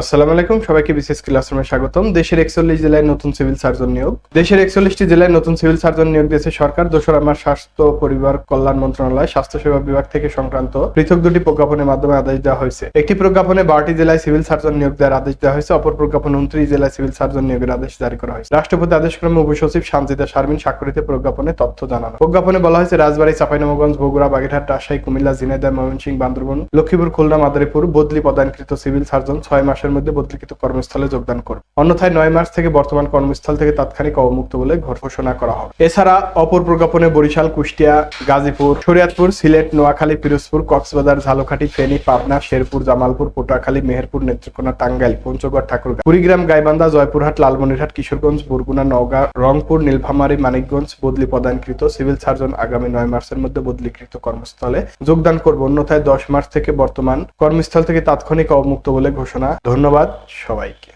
আসসালামু আলাইকুম, সবাইকে বিশেষ ক্লাসরুমে স্বাগতম। দেশের একচল্লিশ জেলায় নতুন সিভিল সার্জন নিয়োগ। দেশের একচল্লিশটি জেলায় নতুন সিভিল সার্জন নিয়োগ দিয়েছে সরকার। দোসরা মাস স্বাস্থ্য পরিবার কল্যাণ মন্ত্রণালয় স্বাস্থ্যসেবা বিভাগ থেকে সংক্রান্ত পৃথক দুটি প্রজ্ঞাপনের মাধ্যমে আদেশ দেওয়া হয়েছে। একটি প্রজ্ঞাপনে বারোটি জেলায় সিভিল সার্জন নিয়োগ দেওয়ার আদেশ দেওয়া হয়েছে। অপর প্রজ্ঞাপনে উনত্রিশ জেলায় সিভিল সার্জন নিয়োগের আদেশ জারি করা হয়েছে। রাষ্ট্রপতি আদেশক্রমে উপসচিব শান্তিদা শারমিন স্বাক্ষরিত প্রজ্ঞাপনে তথ্য জানানো। প্রজ্ঞাপনে বলা হয়েছে, রাজবাড়ী, চাঁপাইনবাবগঞ্জ, বগুড়া, বাগেরহাট, রাজশাহী, কুমিল্লা, ঝিনাইদহ, ময়মনসিংহ, বান্দরবান, লক্ষ্মীপুর, খুলনা, মাদারীপুর, বদলি প্রদানকৃত সিভিল সার্জন ছয় মাসের মধ্যে বদলিকৃত কর্মস্থলে যোগদান করবে। অন্যথায় নয় মার্চ থেকে বর্তমান কর্মস্থল থেকে তাৎক্ষণিক অবমুক্ত বলে ঘোষণা করা হবে। এছাড়া অপর প্রজ্ঞাপনে বরিশাল, কুষ্টিয়া, গাজীপুর, শরিয়াতপুর, সিলেট, নোয়াখালী, পিরোজপুর, কক্সবাজার, ঝালকাঠি, ফেনী, পাবনা, শেরপুর, জামালপুর পটুয়াখালী মেহেরপুর, নেত্রকোনা, টাঙ্গাইল, পঞ্চগড়, ঠাকুরগাঁও। কুড়িগ্রাম, গাইবান্ধা, জয়পুরহাট, লালমনিরহাট, কিশোরগঞ্জ, বরগুনা, নওগাঁ, রংপুর, নীলফামারী, মানিকগঞ্জ বদলি প্রদানকৃত সিভিল সার্জন আগামী নয় মার্চের মধ্যে বদলিকৃত কর্মস্থলে যোগদান করবে। অন্যথায় দশ মার্চ থেকে বর্তমান কর্মস্থল থেকে তাৎক্ষণিক অবমুক্ত বলে ঘোষণা ধন্যবাদ সবাইকে।